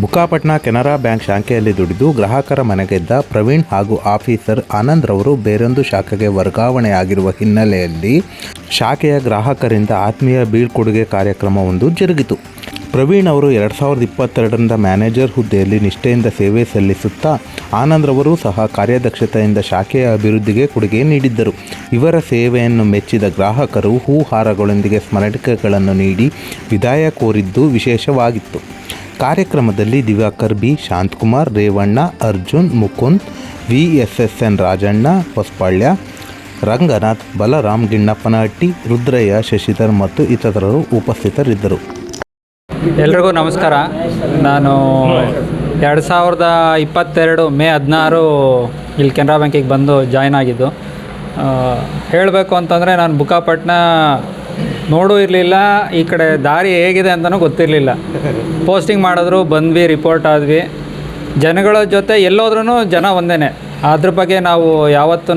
Bukkapatna Canara bank ಶಾಖೆಯಲ್ಲಿ ದುಡಿದು ಗ್ರಾಹಕರ ಮನೆಗೆದ್ದ ಪ್ರವೀಣ್ ಹಾಗೂ ಆಫೀಸರ್ ಆನಂದ್ ರವರು ಬೇರೊಂದು ಶಾಖೆಗೆ ವರ್ಗಾವಣೆಯಾಗಿರುವ ಹಿನ್ನೆಲೆಯಲ್ಲಿ ಶಾಖೆಯ ಗ್ರಾಹಕರಿಂದ ಆತ್ಮೀಯ ಬೀಳ್ಕೊಡುಗೆ ಕಾರ್ಯಕ್ರಮವೊಂದು ಜರುಗಿತು. ಪ್ರವೀಣ್ ಅವರು ಎರಡು ಸಾವಿರದ ಇಪ್ಪತ್ತೆರಡರಿಂದ ಮ್ಯಾನೇಜರ್ ಹುದ್ದೆಯಲ್ಲಿ ನಿಷ್ಠೆಯಿಂದ ಸೇವೆ ಸಲ್ಲಿಸುತ್ತಾ ಆನಂದ್ ರವರು ಸಹ ಕಾರ್ಯದಕ್ಷತೆಯಿಂದ ಶಾಖೆಯ ಅಭಿವೃದ್ಧಿಗೆ ಕೊಡುಗೆ ನೀಡಿದ್ದರು. ಇವರ ಸೇವೆಯನ್ನು ಮೆಚ್ಚಿದ ಗ್ರಾಹಕರು ಹೂಹಾರಗಳೊಂದಿಗೆ ಸ್ಮರಣಿಕೆಗಳನ್ನು ನೀಡಿ ವಿದಾಯ ಕೋರಿದ್ದು ವಿಶೇಷವಾಗಿತ್ತು. ಕಾರ್ಯಕ್ರಮದಲ್ಲಿ Diwakar B, Shanthakumar, Revanna, Arjun, Mukund V S S N Rajanna, Hosapalya, Ranganath, Balaram, Ginnappanahatti, Rudraiah, Shashidhar ಮತ್ತು ಇತರರು ಉಪಸ್ಥಿತರಿದ್ದರು. ಎಲ್ರಿಗೂ ನಮಸ್ಕಾರ. ನಾನು ಎರಡು ಸಾವಿರದ ಇಪ್ಪತ್ತೆರಡು ಮೇ ಹದಿನಾರು ಇಲ್ಲಿ ಕೆನರಾ ಬ್ಯಾಂಕಿಗೆ ಬಂದು ಜಾಯ್ನ್ ಆಗಿದ್ದು. ಹೇಳಬೇಕು ಅಂತಂದರೆ ನಾನು ಬುಕ್ಕಾಪಟ್ಟಣ ನೋಡೂ ಇರಲಿಲ್ಲ, ಈ ಕಡೆ ದಾರಿ ಹೇಗಿದೆ ಅಂತಲೂ ಗೊತ್ತಿರಲಿಲ್ಲ. ಪೋಸ್ಟಿಂಗ್ ಮಾಡಿದ್ರು, ಬಂದ್ವಿ, ರಿಪೋರ್ಟ್ ಆದ್ವಿ. ಜನಗಳ ಜೊತೆ ಎಲ್ಲೋದ್ರೂ ಜನ ಒಂದೇ ಅದ್ರ ಬಗ್ಗೆ ನಾವು ಯಾವತ್ತೂ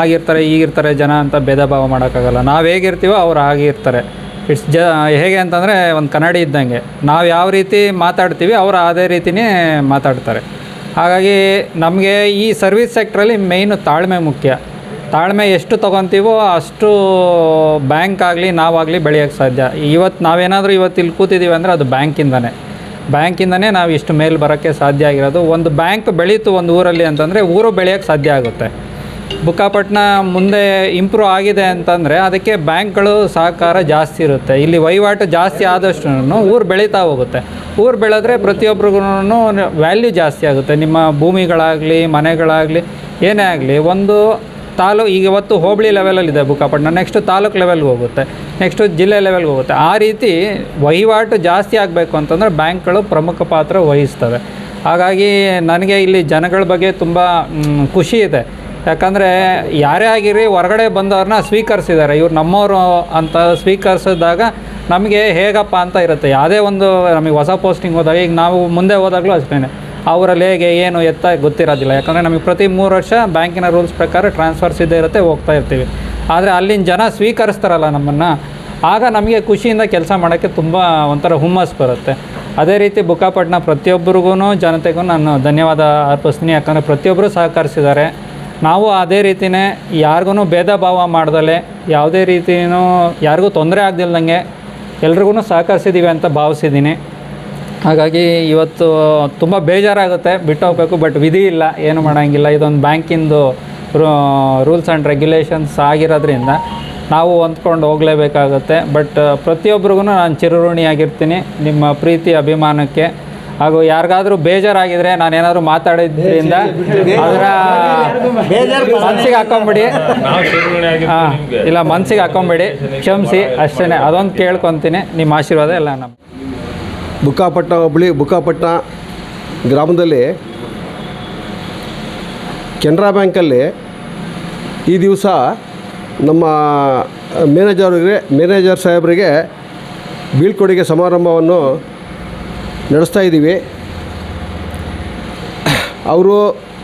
ಆಗಿರ್ತಾರೆ, ಈಗಿರ್ತಾರೆ ಜನ ಅಂತ ಭೇದ ಭಾವ ಮಾಡೋಕ್ಕಾಗಲ್ಲ. ನಾವು ಹೇಗಿರ್ತೀವೋ ಅವ್ರು ಆಗಿರ್ತಾರೆ. ಇಟ್ಸ್ ಜ, ಹೇಗೆ ಅಂತಂದರೆ ಒಂದು ಕನ್ನಡಿ ಇದ್ದಂಗೆ. ನಾವು ಯಾವ ರೀತಿ ಮಾತಾಡ್ತೀವಿ ಅವರು ಅದೇ ರೀತಿನೇ ಮಾತಾಡ್ತಾರೆ. ಹಾಗಾಗಿ ನಮಗೆ ಈ ಸರ್ವಿಸ್ ಸೆಕ್ಟ್ರಲ್ಲಿ ಮೇಯ್ನು ತಾಳ್ಮೆ ಮುಖ್ಯ. ತಾಳ್ಮೆ ಎಷ್ಟು ತೊಗೊತೀವೋ ಅಷ್ಟು ಬ್ಯಾಂಕ್ ಆಗಲಿ ನಾವಾಗಲಿ ಬೆಳೆಯೋಕ್ಕೆ ಸಾಧ್ಯ. ಇವತ್ತು ನಾವೇನಾದರೂ ಇವತ್ತು ಇಲ್ಲಿ ಕೂತಿದ್ದೀವಿ ಅಂದರೆ ಅದು ಬ್ಯಾಂಕಿಂದನೇ. ಬ್ಯಾಂಕಿಂದನೇ ನಾವು ಇಷ್ಟು ಮೇಲೆ ಬರೋಕ್ಕೆ ಸಾಧ್ಯ ಆಗಿರೋದು. ಒಂದು ಬ್ಯಾಂಕ್ ಬೆಳೀತು ಒಂದು ಊರಲ್ಲಿ ಅಂತಂದರೆ ಊರು ಬೆಳೆಯೋಕ್ಕೆ ಸಾಧ್ಯ ಆಗುತ್ತೆ. ಬುಕ್ಕಾಪಟ್ನ ಮುಂದೆ ಇಂಪ್ರೂವ್ ಆಗಿದೆ ಅಂತಂದರೆ ಅದಕ್ಕೆ ಬ್ಯಾಂಕ್ಗಳು ಸಹಕಾರ ಜಾಸ್ತಿ ಇರುತ್ತೆ. ಇಲ್ಲಿ ವಹಿವಾಟು ಜಾಸ್ತಿ ಆದಷ್ಟು ಊರು ಬೆಳೀತಾ ಹೋಗುತ್ತೆ. ಊರು ಬೆಳೆದ್ರೆ ಪ್ರತಿಯೊಬ್ಬರಿಗೂ ವ್ಯಾಲ್ಯೂ ಜಾಸ್ತಿ ಆಗುತ್ತೆ. ನಿಮ್ಮ ಭೂಮಿಗಳಾಗಲಿ, ಮನೆಗಳಾಗಲಿ, ಏನೇ ಆಗಲಿ, ಒಂದು ತಾಲೂ ಈಗ ಇವತ್ತು ಹೋಬಳಿ ಲೆವೆಲಲ್ಲಿದೆ ಬುಕ್ಕಾಪಟ್ಟಣ ನೆಕ್ಸ್ಟ್ ತಾಲೂಕು ಲೆವೆಲ್ಗೆ ಹೋಗುತ್ತೆ. ನೆಕ್ಸ್ಟು ಜಿಲ್ಲೆ ಲೆವೆಲ್ಗೆ ಹೋಗುತ್ತೆ. ಆ ರೀತಿ ವಹಿವಾಟು ಜಾಸ್ತಿ ಆಗಬೇಕು ಅಂತಂದರೆ ಬ್ಯಾಂಕ್ಗಳು ಪ್ರಮುಖ ಪಾತ್ರ ವಹಿಸ್ತವೆ. ಹಾಗಾಗಿ ನನಗೆ ಇಲ್ಲಿ ಜನಗಳ ಬಗ್ಗೆ ತುಂಬ ಖುಷಿ ಇದೆ. ಯಾಕಂದರೆ ಯಾರೇ ಆಗಿರಿ ಹೊರಗಡೆ ಬಂದವ್ರನ್ನ ಸ್ವೀಕರಿಸಿದ್ದಾರೆ. ಇವ್ರು ನಮ್ಮವರು ಅಂತ ಸ್ವೀಕರಿಸಿದಾಗ ನಮಗೆ ಹೇಗಪ್ಪ ಅಂತ ಇರುತ್ತೆ. ಯಾವುದೇ ಒಂದು ನಮಗೆ ಹೊಸ ಪೋಸ್ಟಿಂಗ್ ಹೋದಾಗ, ಈಗ ನಾವು ಮುಂದೆ ಹೋದಾಗಲೂ ಅಷ್ಟೇ. ಅವರಲ್ಲಿ ಹೇಗೆ, ಏನು ಎತ್ತ ಗೊತ್ತಿರೋದಿಲ್ಲ. ಯಾಕಂದರೆ ನಮಗೆ ಪ್ರತಿ ಮೂರು ವರ್ಷ ಬ್ಯಾಂಕಿನ ರೂಲ್ಸ್ ಪ್ರಕಾರ ಟ್ರಾನ್ಸ್ಫರ್ಸ್ ಇದ್ದೇ ಇರುತ್ತೆ, ಹೋಗ್ತಾ ಇರ್ತೀವಿ. ಆದರೆ ಅಲ್ಲಿನ ಜನ ಸ್ವೀಕರಿಸ್ತಾರಲ್ಲ ನಮ್ಮನ್ನು, ಆಗ ನಮಗೆ ಖುಷಿಯಿಂದ ಕೆಲಸ ಮಾಡೋಕ್ಕೆ ತುಂಬ ಒಂಥರ ಹುಮ್ಮಸ್ ಬರುತ್ತೆ. ಅದೇ ರೀತಿ ಬುಕ್ಕಾಪಟ್ಟಣ ಪ್ರತಿಯೊಬ್ಬರಿಗೂ ಜನತೆಗೂ ನಾನು ಧನ್ಯವಾದ ಅರ್ಪಿಸ್ತೀನಿ. ಯಾಕಂದರೆ ಪ್ರತಿಯೊಬ್ಬರು ಸಹಕರಿಸಿದ್ದಾರೆ. ನಾವು ಅದೇ ರೀತಿಯೇ ಯಾರಿಗೂ ಭೇದ ಭಾವ ಮಾಡ್ದಲೆ, ಯಾವುದೇ ರೀತಿಯೂ ಯಾರಿಗೂ ತೊಂದರೆ ಆಗ್ದಿಲ್ದಂಗೆ ಎಲ್ರಿಗೂ ಸಹಕರಿಸಿದ್ದೀವಿ ಅಂತ ಭಾವಿಸಿದ್ದೀನಿ. ಹಾಗಾಗಿ ಇವತ್ತು ತುಂಬ ಬೇಜಾರಾಗುತ್ತೆ, ಬಿಟ್ಟು ಹೋಗ್ಬೇಕು, ಬಟ್ ವಿಧಿ ಇಲ್ಲ, ಏನು ಮಾಡೋಂಗಿಲ್ಲ. ಇದೊಂದು ಬ್ಯಾಂಕಿಂದು ರೂಲ್ಸ್ ಆ್ಯಂಡ್ ರೆಗ್ಯುಲೇಷನ್ಸ್ ಆಗಿರೋದ್ರಿಂದ ನಾವು ಹೊಂದ್ಕೊಂಡು ಹೋಗಲೇಬೇಕಾಗುತ್ತೆ. ಬಟ್ ಪ್ರತಿಯೊಬ್ರಿಗೂ ನಾನು ಚಿರಋಣಿಯಾಗಿರ್ತೀನಿ. ನಿಮ್ಮ ಪ್ರೀತಿ, ಅಭಿಮಾನಕ್ಕೆ ಹಾಗೂ ಯಾರಿಗಾದ್ರೂ ಬೇಜಾರಾಗಿದ್ರೆ ನಾನು ಏನಾದರೂ ಮಾತಾಡಿದ್ರಿಂದ ಅದರ ಮನ್ಸಿಗೆ ಹಾಕೊಂಬಿಡಿ. ಹಾಂ ಇಲ್ಲ ಮನ್ಸಿಗೆ ಹಾಕೊಂಬಿಡಿ. ಕ್ಷಮಿಸಿ ಅಷ್ಟೇ ಅದೊಂದು ಕೇಳ್ಕೊತೀನಿ. ನಿಮ್ಮ ಆಶೀರ್ವಾದ ಎಲ್ಲ ನಮ್ಮ ಬುಕ್ಕಾಪಟ್ಟ ಹೋಬಳಿ ಬುಕ್ಕಾಪಟ್ಟ ಗ್ರಾಮದಲ್ಲಿ ಕೆನರಾ ಬ್ಯಾಂಕಲ್ಲಿ ಈ ದಿವಸ ನಮ್ಮ ಮ್ಯಾನೇಜರ್ಗೆ ಮ್ಯಾನೇಜರ್ ಸಾಹೇಬರಿಗೆ ಬೀಳ್ಕೊಡುಗೆ ಸಮಾರಂಭವನ್ನು ನಡೆಸ್ತಾ ಇದ್ದೀವಿ. ಅವರು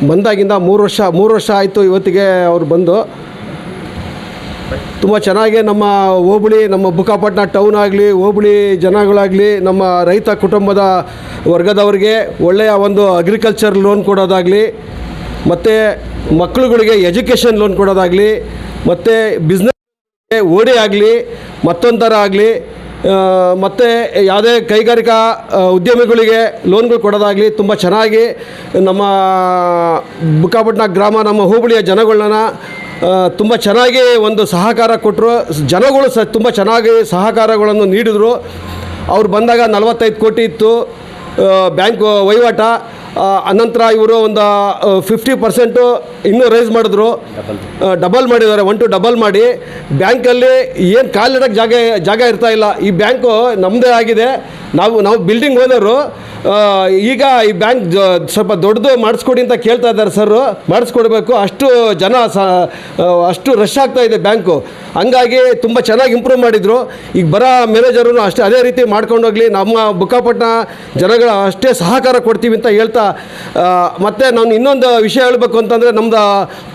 ಬಂದಾಗಿಂದ ಮೂರು ವರ್ಷ ಮೂರು ವರ್ಷ ಆಯಿತು ಇವತ್ತಿಗೆ ಅವರು ಬಂದು. ತುಂಬ ಚೆನ್ನಾಗಿ ನಮ್ಮ ಹೋಬಳಿ, ನಮ್ಮ ಬುಕ್ಕಾಪಟ್ಟಣ ಟೌನ್ ಆಗಲಿ, ಹೋಬಳಿ ಜನಗಳಾಗಲಿ, ನಮ್ಮ ರೈತ ಕುಟುಂಬದ ವರ್ಗದವರಿಗೆ ಒಳ್ಳೆಯ ಒಂದು ಅಗ್ರಿಕಲ್ಚರ್ ಲೋನ್ ಕೊಡೋದಾಗಲಿ, ಮತ್ತು ಮಕ್ಕಳುಗಳಿಗೆ ಎಜುಕೇಷನ್ ಲೋನ್ ಕೊಡೋದಾಗಲಿ, ಮತ್ತು ಬಿಸ್ನೆಸ್ ಓಡಿ ಆಗಲಿ ಮತ್ತೊಂಥರ ಆಗಲಿ ಮತ್ತು ಯಾವುದೇ ಕೈಗಾರಿಕಾ ಉದ್ಯಮಿಗಳಿಗೆ ಲೋನ್ಗಳು ಕೊಡೋದಾಗಲಿ ತುಂಬ ಚೆನ್ನಾಗಿ ನಮ್ಮ ಬುಕ್ಕಾಪಟ್ಟಣ ಗ್ರಾಮ, ನಮ್ಮ ಹೋಬಳಿಯ ಜನಗಳನ್ನ ತುಂಬ ಚೆನ್ನಾಗಿ ಒಂದು ಸಹಕಾರ ಕೊಟ್ಟರು ಜನಗಳು ಸ, ತುಂಬ ಚೆನ್ನಾಗಿ ಸಹಕಾರಗಳನ್ನು ನೀಡಿದರು. ಅವ್ರು ಬಂದಾಗ ನಲವತ್ತೈದು ಕೋಟಿ ಇತ್ತು ಬ್ಯಾಂಕ್ ವಹಿವಾಟ. ಅನಂತರ ಇವರು ಒಂದು ಫಿಫ್ಟಿ ಪರ್ಸೆಂಟು ಇನ್ನೂ ರೈಸ್ ಮಾಡಿದ್ರು. ಡಬಲ್ ಮಾಡಿದ್ದಾರೆ ಒನ್ ಟು ಡಬಲ್ ಮಾಡಿ. ಬ್ಯಾಂಕಲ್ಲಿ ಏನು ಕಾಲಿಡೋಕ್ಕೆ ಜಾಗ ಜಾಗ ಇರ್ತಾ ಇಲ್ಲ. ಈ ಬ್ಯಾಂಕು ನಮ್ಮದೇ ಆಗಿದೆ. ನಾವು ನಾವು ಬಿಲ್ಡಿಂಗ್ ಓನರು ಈಗ ಈ ಬ್ಯಾಂಕ್ ಸ್ವಲ್ಪ ದೊಡ್ಡದು ಮಾಡಿಸ್ಕೊಡಿ ಅಂತ ಕೇಳ್ತಾ ಇದ್ದಾರೆ ಸರ್. ಮಾಡಿಸ್ಕೊಡ್ಬೇಕು. ಅಷ್ಟು ಜನ ಸ ಅಷ್ಟು ರಶ್ ಆಗ್ತಾ ಇದೆ ಬ್ಯಾಂಕು. ಹಂಗಾಗಿ ತುಂಬ ಚೆನ್ನಾಗಿ ಇಂಪ್ರೂವ್ ಮಾಡಿದರು. ಈಗ ಬರೋ ಮ್ಯಾನೇಜರು ಅಷ್ಟೇ ಅದೇ ರೀತಿ ಮಾಡ್ಕೊಂಡೋಗ್ಲಿ. ನಮ್ಮ ಬುಕ್ಕಾಪಟ್ಟಣ ಜನಗಳ ಅಷ್ಟೇ ಸಹಕಾರ ಕೊಡ್ತೀವಿ ಅಂತ ಹೇಳ್ತಾ ಮತ್ತು ನಾನು ಇನ್ನೊಂದು ವಿಷಯ ಹೇಳಬೇಕು ಅಂತಂದರೆ ನಮ್ಮದು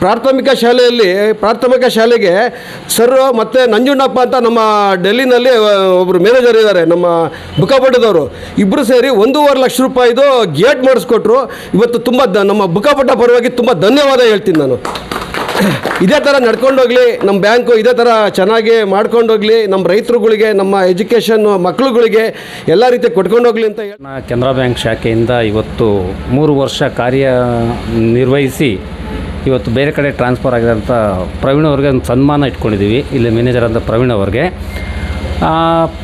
ಪ್ರಾಥಮಿಕ ಶಾಲೆಯಲ್ಲಿ, ಪ್ರಾಥಮಿಕ ಶಾಲೆಗೆ ಸರ್ ಮತ್ತು ನಂಜುಣ್ಣಪ್ಪ ಅಂತ ನಮ್ಮ ಡೆಲ್ಲಿನಲ್ಲಿ ಒಬ್ಬರು ಮ್ಯಾನೇಜರ್ ಇದ್ದಾರೆ. ನಮ್ಮ ಬುಕ್ಕಾಪಟ್ಟದವರು ಇಬ್ಬರು ಸೇರಿ ಒಂದೂವರೆ ಲಕ್ಷ ರೂಪಾಯಿದು ಗೇಟ್ ಮಾಡಿಸ್ಕೊಟ್ರು. ಇವತ್ತು ತುಂಬ ನಮ್ಮ ಬುಕ್ಕಾಪಟ್ಟ ಪರವಾಗಿ ತುಂಬ ಧನ್ಯವಾದ ಹೇಳ್ತೀನಿ ನಾನು. ಇದೇ ಥರ ನಡ್ಕೊಂಡೋಗ್ಲಿ ನಮ್ಮ ಬ್ಯಾಂಕು ಇದೇ ಥರ ಚೆನ್ನಾಗಿ ಮಾಡ್ಕೊಂಡೋಗ್ಲಿ ನಮ್ಮ ರೈತರುಗಳಿಗೆ, ನಮ್ಮ ಎಜುಕೇಷನ್ ಮಕ್ಕಳುಗಳಿಗೆ ಎಲ್ಲ ರೀತಿ ಕೊಟ್ಕೊಂಡೋಗ್ಲಿ ಅಂತ ಹೇಳಿ ಕೆನರಾ ಬ್ಯಾಂಕ್ ಶಾಖೆಯಿಂದ ಇವತ್ತು ಮೂರು ವರ್ಷ ಕಾರ್ಯ ನಿರ್ವಹಿಸಿ ಇವತ್ತು ಬೇರೆ ಕಡೆ ಟ್ರಾನ್ಸ್ಫರ್ ಆಗಿರೋಂಥ ಪ್ರವೀಣ್ ಅವ್ರಿಗೆ ಒಂದು ಸನ್ಮಾನ ಇಟ್ಕೊಂಡಿದ್ದೀವಿ. ಇಲ್ಲಿ ಮ್ಯಾನೇಜರ್ ಅಂತ ಪ್ರವೀಣ್ ಅವ್ರಿಗೆ.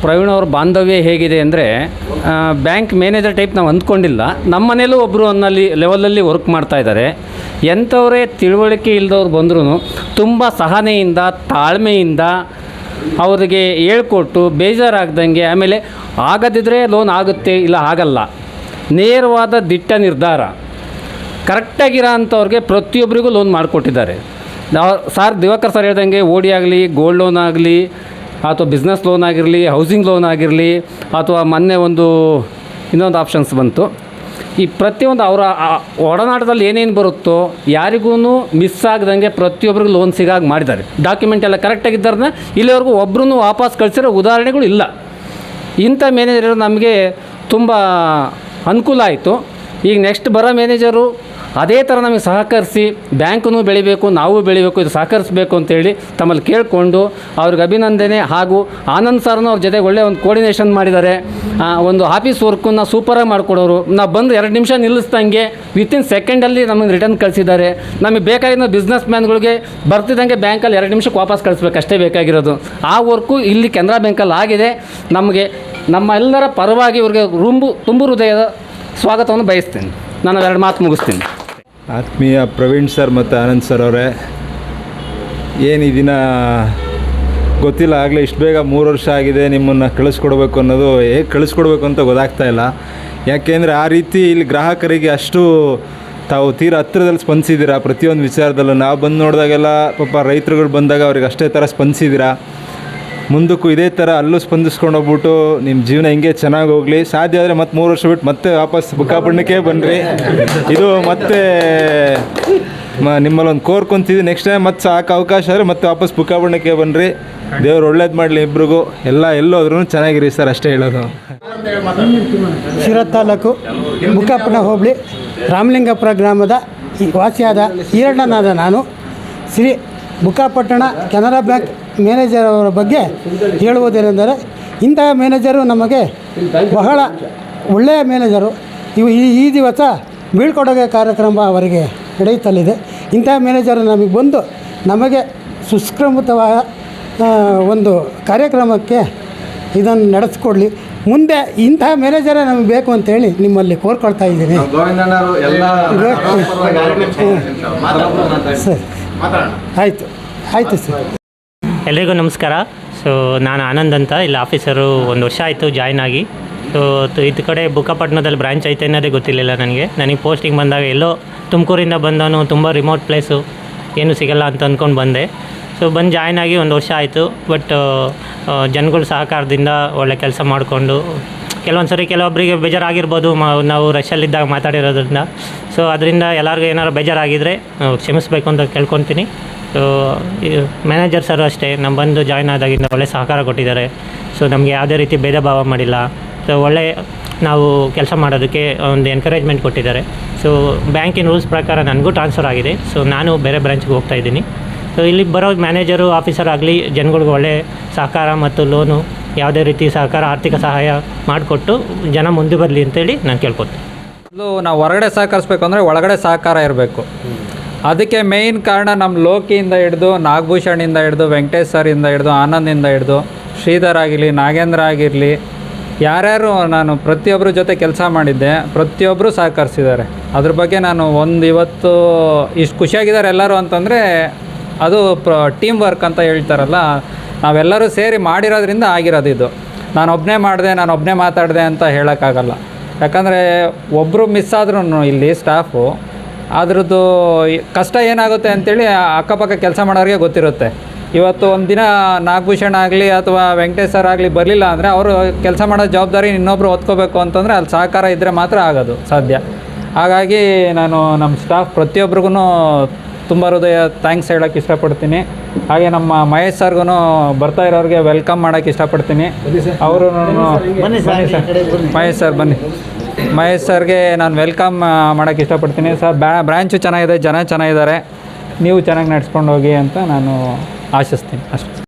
ಪ್ರವೀಣ್ ಅವ್ರ ಬಾಂಧವ್ಯ ಹೇಗಿದೆ ಅಂದರೆ ಬ್ಯಾಂಕ್ ಮ್ಯಾನೇಜರ್ ಟೈಪ್ ನಾವು ಅಂದ್ಕೊಂಡಿಲ್ಲ. ನಮ್ಮ ಮನೇಲೂ ಒಬ್ಬರು ಅನ್ನಲ್ಲಿ, ಲೆವೆಲಲ್ಲಿ ವರ್ಕ್ ಮಾಡ್ತಾ ಇದ್ದಾರೆ. ಎಂಥವರೇ ತಿಳುವಳಿಕೆ ಇಲ್ಲದವ್ರು ಬಂದ್ರೂ ತುಂಬ ಸಹನೆಯಿಂದ, ತಾಳ್ಮೆಯಿಂದ ಅವರಿಗೆ ಹೇಳ್ಕೊಟ್ಟು ಬೇಜಾರಾಗ್ದಂಗೆ ಆಮೇಲೆ ಆಗದಿದ್ದರೆ ಲೋನ್ ಆಗುತ್ತೆ ಇಲ್ಲ ಆಗಲ್ಲ. ನೇರವಾದ ದಿಟ್ಟ ನಿರ್ಧಾರ. ಕರೆಕ್ಟಾಗಿರೋ ಅಂಥವ್ರಿಗೆ ಪ್ರತಿಯೊಬ್ಬರಿಗೂ ಲೋನ್ ಮಾಡಿಕೊಟ್ಟಿದ್ದಾರೆ. ನಾವು ಸಾರ್ ದಿವಾಕರ್ ಸರ್ ಹೇಳ್ದಂಗೆ ಓಡಿ ಆಗಲಿ ಗೋಲ್ಡ್ ಲೋನ್ ಆಗಲಿ ಅಥವಾ ಬಿಸ್ನೆಸ್ ಲೋನ್ ಆಗಿರಲಿ ಹೌಸಿಂಗ್ ಲೋನ್ ಆಗಿರಲಿ, ಅಥವಾ ಮೊನ್ನೆ ಒಂದು ಇನ್ನೊಂದು ಆಪ್ಷನ್ಸ್ ಬಂತು. ಈ ಪ್ರತಿಯೊಂದು ಅವರ ಒಡನಾಟದಲ್ಲಿ ಏನೇನು ಬರುತ್ತೋ ಯಾರಿಗೂ ಮಿಸ್ ಆಗದಂಗೆ ಪ್ರತಿಯೊಬ್ಬರಿಗೂ ಲೋನ್ ಸಿಗಾಗ ಮಾಡಿದ್ದಾರೆ. ಡಾಕ್ಯುಮೆಂಟ್ ಎಲ್ಲ ಕರೆಕ್ಟಾಗಿದ್ದಾರನ್ನ ಇಲ್ಲಿವರೆಗೂ ಒಬ್ಬರೂ ವಾಪಸ್ ಕಳಿಸಿರೋ ಉದಾಹರಣೆಗಳು ಇಲ್ಲ. ಇಂಥ ಮ್ಯಾನೇಜರ್ ನಮಗೆ ತುಂಬ ಅನುಕೂಲ ಆಯಿತು. ಈಗ ನೆಕ್ಸ್ಟ್ ಬರೋ ಮ್ಯಾನೇಜರು ಅದೇ ಥರ ನಮಗೆ ಸಹಕರಿಸಿ ಬ್ಯಾಂಕನ್ನು ಬೆಳಿಬೇಕು, ನಾವು ಬೆಳಿಬೇಕು, ಇದು ಸಹಕರಿಸಬೇಕು ಅಂತೇಳಿ ತಮ್ಮಲ್ಲಿ ಕೇಳಿಕೊಂಡು ಅವ್ರಿಗೆ ಅಭಿನಂದನೆ ಹಾಗೂ ಆನಂದ್ ಸರ್ನು ಅವ್ರ ಜೊತೆಗೆ ಒಳ್ಳೆಯ ಒಂದು ಕೋರ್ಡಿನೇಷನ್ ಮಾಡಿದ್ದಾರೆ. ಒಂದು ಆಫೀಸ್ ವರ್ಕನ್ನು ಸೂಪರಾಗಿ ಮಾಡಿಕೊಡೋರು. ನಾವು ಬಂದು ಎರಡು ನಿಮಿಷ ನಿಲ್ಲಿಸ್ದಂಗೆ ವಿತಿನ್ ಸೆಕೆಂಡಲ್ಲಿ ನಮಗೆ ರಿಟರ್ನ್ ಕಳಿಸಿದ್ದಾರೆ. ನಮಗೆ ಬೇಕಾಗಿರೋ ಬಿಸ್ನೆಸ್ ಮ್ಯಾನ್ಗಳಿಗೆ ಬರ್ತಿದ್ದಂಗೆ ಬ್ಯಾಂಕಲ್ಲಿ ಎರಡು ನಿಮಿಷಕ್ಕೆ ವಾಪಸ್ ಕಳಿಸ್ಬೇಕು, ಅಷ್ಟೇ ಬೇಕಾಗಿರೋದು. ಆ ವರ್ಕು ಇಲ್ಲಿ ಕೆನರಾ ಬ್ಯಾಂಕಲ್ಲಿ ಆಗಿದೆ. ನಮಗೆ ನಮ್ಮ ಎಲ್ಲರ ಪರವಾಗಿ ಇವ್ರಿಗೆ ರುಂಬು, ತುಂಬು ಹೃದಯದ ಸ್ವಾಗತವನ್ನು ಬಯಸ್ತೇನೆ. ನಾನು ಎರಡು ಮಾತು ಮುಗಿಸ್ತೀನಿ. ಆತ್ಮೀಯ ಪ್ರವೀಣ್ ಸರ್ ಮತ್ತು ಆನಂದ್ ಸರ್ ಅವರೇ, ಏನು ದಿನ ಗೊತ್ತಿಲ್ಲ, ಆಗಲೇ ಇಷ್ಟು ಬೇಗ ಮೂರು ವರ್ಷ ಆಗಿದೆ, ನಿಮ್ಮನ್ನು ಕಳಿಸ್ಕೊಡ್ಬೇಕು ಅನ್ನೋದು ಹೇಗೆ ಕಳಿಸ್ಕೊಡ್ಬೇಕು ಅಂತ ಗೊತ್ತಾಗ್ತಾ ಇಲ್ಲ. ಯಾಕೆಂದರೆ ಆ ರೀತಿ ಇಲ್ಲಿ ಗ್ರಾಹಕರಿಗೆ ಅಷ್ಟು ತಾವು ತೀರ ಹತ್ತಿರದಲ್ಲಿ ಸ್ಪಂದಿಸಿದ್ದೀರಾ? ಪ್ರತಿಯೊಂದು ವಿಚಾರದಲ್ಲೂ ನಾವು ಬಂದು ನೋಡಿದಾಗೆಲ್ಲ ಪಾಪ ರೈತರುಗಳು ಬಂದಾಗ ಅವ್ರಿಗೆ ಅಷ್ಟೇ ಥರ ಸ್ಪಂದಿಸಿದ್ದೀರಾ? ಮುಂದಕ್ಕೂ ಇದೇ ಥರ ಅಲ್ಲೂ ಸ್ಪಂದಿಸ್ಕೊಂಡು ಹೋಗ್ಬಿಟ್ಟು ನಿಮ್ಮ ಜೀವನ ಹಿಂಗೆ ಚೆನ್ನಾಗಿ ಹೋಗಲಿ. ಸಾಧ್ಯ ಆದರೆ ಮತ್ತೆ ಮೂರು ವರ್ಷ ಬಿಟ್ಟು ಮತ್ತೆ ವಾಪಸ್ ಬುಕ್ಕಾಪಣ್ಣಕ್ಕೆ ಬನ್ನಿರಿ ಇದು ಮತ್ತೆ ನಿಮ್ಮಲ್ಲಿ ಒಂದು ಕೋರ್ಕೊಂತಿದ್ವಿ ನೆಕ್ಸ್ಟ್ ಟೈಮ್ ಮತ್ತೆ ಸಾಕು ಅವಕಾಶ ಆದರೆ ಮತ್ತೆ ವಾಪಸ್ ಬುಕ್ಕಾಪಣ್ಣಕ್ಕೆ ಬನ್ನಿರಿ ದೇವ್ರು ಒಳ್ಳೇದು ಮಾಡಲಿ ಇಬ್ರಿಗೂ. ಎಲ್ಲ ಎಲ್ಲೋದ್ರೂ ಚೆನ್ನಾಗಿರಿ ಸರ್, ಅಷ್ಟೇ ಹೇಳೋದು. ಶಿರಾ ತಾಲೂಕು ಬುಕ್ಕಾಪಣ್ಣ ಹೋಬಳಿ ರಾಮಲಿಂಗಪುರ ಗ್ರಾಮದ ವಾಸಿಯಾದ ಈರಣ್ಣನಾದ ನಾನು. ಶ್ರೀ ಬುಕ್ಕಾಪಟ್ಟಣ ಕೆನರಾ ಬ್ಯಾಂಕ್ ಮ್ಯಾನೇಜರ್ ಅವರ ಬಗ್ಗೆ ಹೇಳುವುದೇನೆಂದರೆ ಇಂತಹ ಮ್ಯಾನೇಜರು ನಮಗೆ ಬಹಳ ಒಳ್ಳೆಯ ಮ್ಯಾನೇಜರು. ಇವು ಈ ಈ ದಿವಸ ಬೀಳ್ಕೊಡುಗೆ ಕಾರ್ಯಕ್ರಮ ಅವರಿಗೆ ನಡೆಯುತ್ತಲಿದೆ. ಇಂತಹ ಮ್ಯಾನೇಜರು ನಮಗೆ ಬಂದು ನಮಗೆ ಸುಸ್ಕ್ರಮಿತವಾದ ಒಂದು ಕಾರ್ಯಕ್ರಮಕ್ಕೆ ಇದನ್ನು ನಡೆಸ್ಕೊಡ್ಲಿ. ಮುಂದೆ ಇಂತಹ ಮ್ಯಾನೇಜರೇ ನಮಗೆ ಬೇಕು ಅಂತೇಳಿ ನಿಮ್ಮಲ್ಲಿ ಕೋರ್ಕೊಳ್ತಾ ಇದ್ದೀನಿ. ಸರಿ. ಆಯಿತು. ಆಯಿತು ಸರ್. ಎಲ್ರಿಗೂ ನಮಸ್ಕಾರ. ಸೊ ನಾನು ಆನಂದ್ ಅಂತ. ಇಲ್ಲಿ ಆಫೀಸರು ಒಂದು ವರ್ಷ ಆಯಿತು ಜಾಯ್ನ್ ಆಗಿ. ಸೊ ಇದು ಕಡೆ ಬುಕ್ಕಪಟ್ಟಣದಲ್ಲಿ ಬ್ರಾಂಚ್ ಐತೆ ಅನ್ನೋದೇ ಗೊತ್ತಿರಲಿಲ್ಲ ನನಗೆ. ನನಗೆ ಪೋಸ್ಟಿಂಗ್ ಬಂದಾಗ ಎಲ್ಲೋ ತುಮಕೂರಿಂದ ಬಂದವನು ತುಂಬ ರಿಮೋಟ್ ಪ್ಲೇಸು ಏನು ಸಿಗಲ್ಲ ಅಂತ ಅಂದ್ಕೊಂಡು ಬಂದೆ. ಸೊ ಬಂದು ಜಾಯ್ನ್ ಆಗಿ ಒಂದು ವರ್ಷ ಆಯಿತು. ಬಟ್ ಜನಗಳ ಸಹಕಾರದಿಂದ ಒಳ್ಳೆ ಕೆಲಸ ಮಾಡಿಕೊಂಡು ಕೆಲವೊಂದು ಸರಿ ಕೆಲವೊಬ್ಬರಿಗೆ ಬೇಜಾರಾಗಿರ್ಬೋದು ಮ ನಾವು ರಶಲ್ಲಿದ್ದಾಗ ಮಾತಾಡಿರೋದ್ರಿಂದ. ಸೊ ಅದರಿಂದ ಎಲ್ಲರಿಗೂ ಏನಾದ್ರು ಬೇಜಾರಾಗಿದ್ದರೆ ಕ್ಷಮಿಸಬೇಕು ಅಂತ ಕೇಳ್ಕೊತೀನಿ. ಸೊ ಮ್ಯಾನೇಜರ್ ಸರ್ ಅಷ್ಟೇ ನಮ್ಮ ಬಂದು ಜಾಯ್ನ್ ಆದಾಗಿಂದ ಒಳ್ಳೆ ಸಹಕಾರ ಕೊಟ್ಟಿದ್ದಾರೆ. ಸೊ ನಮಗೆ ಯಾವುದೇ ರೀತಿ ಭೇದ ಭಾವ ಮಾಡಿಲ್ಲ. ಸೊ ಒಳ್ಳೆ ನಾವು ಕೆಲಸ ಮಾಡೋದಕ್ಕೆ ಒಂದು ಎನ್ಕರೇಜ್ಮೆಂಟ್ ಕೊಟ್ಟಿದ್ದಾರೆ. ಸೊ ಬ್ಯಾಂಕಿನ ರೂಲ್ಸ್ ಪ್ರಕಾರ ನನಗೂ ಟ್ರಾನ್ಸ್ಫರ್ ಆಗಿದೆ. ಸೊ ನಾನು ಬೇರೆ ಬ್ರಾಂಚ್ಗೆ ಹೋಗ್ತಾ ಇದ್ದೀನಿ. ಸೊ ಇಲ್ಲಿ ಬರೋ ಮ್ಯಾನೇಜರು ಆಫೀಸರ್ ಆಗಲಿ, ಜನಗಳಿಗೆ ಒಳ್ಳೆ ಸಹಕಾರ ಮತ್ತು ಲೋನು ಯಾವುದೇ ರೀತಿ ಸಹಕಾರ, ಆರ್ಥಿಕ ಸಹಾಯ ಮಾಡಿಕೊಟ್ಟು ಜನ ಮುಂದೆ ಬರಲಿ ಅಂತೇಳಿ ನಾನು ಕೇಳ್ಕೊತೀನಿ. ಮೊದಲು ನಾವು ಹೊರಗಡೆ ಸಹಕರಿಸ್ಬೇಕು ಅಂದರೆ ಒಳಗಡೆ ಸಹಕಾರ ಇರಬೇಕು. ಅದಕ್ಕೆ ಮೇಯ್ನ್ ಕಾರಣ ನಮ್ಮ ಲೋಕಿಯಿಂದ ಹಿಡಿದು ನಾಗಭೂಷಣಿಂದ ಹಿಡಿದು, ವೆಂಕಟೇಶ್ ಸರಿಂದ ಹಿಡಿದು ಆನಂದಿಂದ ಹಿಡಿದು, ಶ್ರೀಧರ್ ಆಗಿರಲಿ, ನಾಗೇಂದ್ರ ಆಗಿರಲಿ, ಯಾರ್ಯಾರು ನಾನು ಪ್ರತಿಯೊಬ್ಬರ ಜೊತೆ ಕೆಲಸ ಮಾಡಿದ್ದೆ ಪ್ರತಿಯೊಬ್ಬರು ಸಹಕರಿಸಿದ್ದಾರೆ. ಅದ್ರ ಬಗ್ಗೆ ನಾನು ಒಂದು ಇವತ್ತು ಇಷ್ಟು ಖುಷಿಯಾಗಿದ್ದಾರೆ ಎಲ್ಲರೂ ಅಂತಂದರೆ, ಅದು ಪ್ರ ಟೀಮ್ ವರ್ಕ್ ಅಂತ ಹೇಳ್ತಾರಲ್ಲ, ನಾವೆಲ್ಲರೂ ಸೇರಿ ಮಾಡಿರೋದ್ರಿಂದ ಆಗಿರೋದು ಇದು. ನಾನು ಒಬ್ಬನೇ ಮಾಡಿದೆ ನಾನು ಒಬ್ಬನೇ ಮಾತಾಡಿದೆ ಅಂತ ಹೇಳೋಕ್ಕಾಗಲ್ಲ. ಯಾಕಂದರೆ ಒಬ್ಬರು ಮಿಸ್ ಆದ್ರೂ ಇಲ್ಲಿ ಸ್ಟಾಫು ಅದರದ್ದು ಕಷ್ಟ ಏನಾಗುತ್ತೆ ಅಂತೇಳಿ ಅಕ್ಕಪಕ್ಕ ಕೆಲಸ ಮಾಡೋರಿಗೆ ಗೊತ್ತಿರುತ್ತೆ. ಇವತ್ತು ಒಂದು ದಿನ ನಾಗಭೂಷಣ ಆಗಲಿ ಅಥವಾ ವೆಂಕಟೇಶ್ ಸರ್ ಆಗಲಿ ಬರಲಿಲ್ಲ ಅಂದರೆ ಅವರು ಕೆಲಸ ಮಾಡೋ ಜವಾಬ್ದಾರಿ ಇನ್ನೊಬ್ಬರು ಹೊತ್ಕೋಬೇಕು ಅಂತಂದರೆ ಅಲ್ಲಿ ಸಹಕಾರ ಇದ್ದರೆ ಮಾತ್ರ ಆಗೋದು ಸಾಧ್ಯ. ಹಾಗಾಗಿ ನಾನು ನಮ್ಮ ಸ್ಟಾಫ್ ಪ್ರತಿಯೊಬ್ರಿಗೂ ತುಂಬ ಹೃದಯ ಥ್ಯಾಂಕ್ಸ್ ಹೇಳೋಕ್ಕೆ ಇಷ್ಟಪಡ್ತೀನಿ. ಹಾಗೆ ನಮ್ಮ ಮಹೇಶ್ ಸರ್ಗೂ ಬರ್ತಾ ಇರೋರಿಗೆ ವೆಲ್ಕಮ್ ಮಾಡೋಕ್ಕೆ ಇಷ್ಟಪಡ್ತೀನಿ. ಅವರು ಬನ್ನಿ ಸರ್ ಮಹೇಶ್ ಸರ್ ಬನ್ನಿ. ಮಹೇಶ್ ಸರ್ಗೆ ನಾನು ವೆಲ್ಕಮ್ ಮಾಡೋಕ್ಕೆ ಇಷ್ಟಪಡ್ತೀನಿ. ಸರ್ ಬ್ರ್ಯಾಂಚು ಚೆನ್ನಾಗಿದೆ ಜನ ಚೆನ್ನಾಗಿದ್ದಾರೆ. ನೀವು ಚೆನ್ನಾಗಿ ನಡೆಸ್ಕೊಂಡು ಹೋಗಿ ಅಂತ ನಾನು ಆಶಿಸ್ತೀನಿ. ಅಷ್ಟೇ.